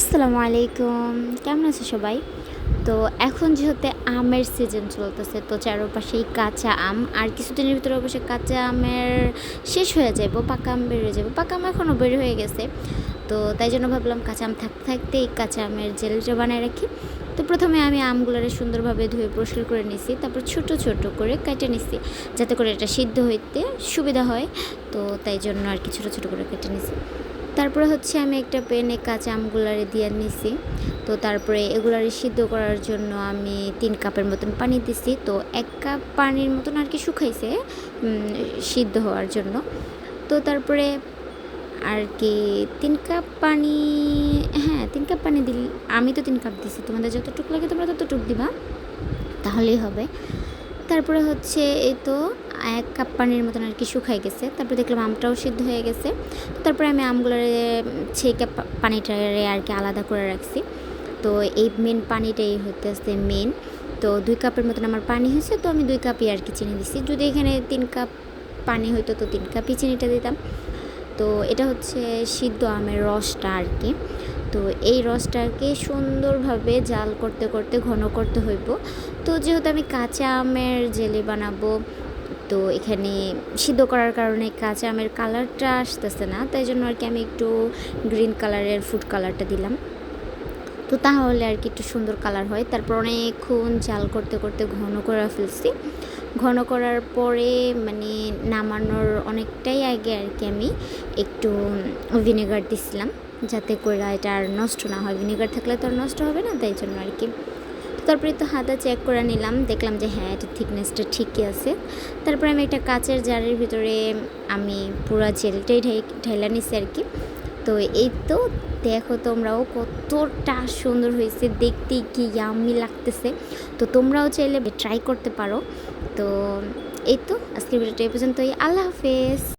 আসসালামু আলাইকুম কেমন আছে সবাই? তো এখন যেহেতু আমের সিজন চলতেছে, তো চারপাশেই কাঁচা আম। আর কিছুদিনের ভিতরে অবশ্যই কাঁচা আমের শেষ হয়ে যাব পাকা আম বেরিয়ে যাবে পাকা আম এখনও বের হয়ে গেছে। তো তাই জন্য ভাবলাম কাঁচা আম থাকতে থাকতে এই কাঁচা আমের জেলটা বানায় রাখি। তো প্রথমে আমি আমগুলোরে সুন্দরভাবে ধুয়ে পরিষ্কার করে নিছি, তারপর ছোট ছোট করে কেটে নিছি, যাতে করে এটা সিদ্ধ হইতে সুবিধা হয়। তো তাই জন্য আর কি ছোটো ছোটো করে কেটে নিছি। তারপরে হচ্ছে আমি একটা পেনে কাঁচা আমগুলারে দিয়ে নিছি। তো তারপরে এগুলারে সিদ্ধ করার জন্য আমি তিন কাপের মতন পানি দিছি। তো এক কাপ পানির মতন আর কি শুকাইছে সিদ্ধ হওয়ার জন্য। তো তারপরে আর কি তিন কাপ পানি হ্যাঁ তিন কাপ পানি দিলি, আমি তো তিন কাপ দিছি, তোমাদের যতটুকু লাগে তোমরা ততটুকু দিবা, তাহলেই হবে। তারপরে হচ্ছে এই তো এক কাপ পানির মতন আর কি শুকাই গেছে। তারপরে দেখলাম আমটাও সিদ্ধ হয়ে গেছে। তারপরে আমি আমগুলোরে ছেঁকে পা- পানিটারে আর কি আলাদা করে রাখছি। তো এই মেন পানিটাই হতেছে মেন তো দুই কাপের মতন আমার পানি হয়েছে, তো আমি দুই কাপই আর কি চিনি দিছি। যদি এখানে তিন কাপ পানি হইতো, তো তিন কাপই চিনিটা দিতাম। তো এটা হচ্ছে সিদ্ধ আমের রসটা আর কি। তো এই রসটাকে সুন্দরভাবে জাল করতে করতে, ঘন করতে হইব। তো যেহেতু আমি কাঁচা আমের জেলি বানাবো তো এখানে সিদ্ধ করার কারণে কাঁচা আমের কালারটা আসতেছে না, তাই জন্য আর কি আমি একটু গ্রিন কালারের ফুড কালারটা দিলাম। তো তাহলে আর কি একটু সুন্দর কালার হয়। তারপর অনেকক্ষণ জাল করতে করতে ঘন করে ফেলছি। ঘন করার পরে মানে নামানোর অনেকটাই আগে আর কি আমি একটু ভিনেগার দিছিলাম, যাতে করে এটা আর নষ্ট না হয়। ভিনেগার থাকলে তো আর নষ্ট হবে না, তাই জন্য আর কি। তারপরে তো হাতা চেক করে নিলাম। দেখলাম যে হ্যাঁ এটা থিকনেসটা ঠিকই আছে। তারপরে আমি একটা কাচের জারের ভিতরে আমি পুরো জেলটাই ঢাই ঢাইলা নিছি আর কি। তো এই তো দেখো তোমরাও কতটা সুন্দর হয়েছে। দেখতে কি ইয়াম্মি লাগতেছে। তো তোমরাও চাইলে ট্রাই করতে পারো। তো এই তো আজকের ভিডিওটা এই পর্যন্তই। আল্লাহ হাফেজ।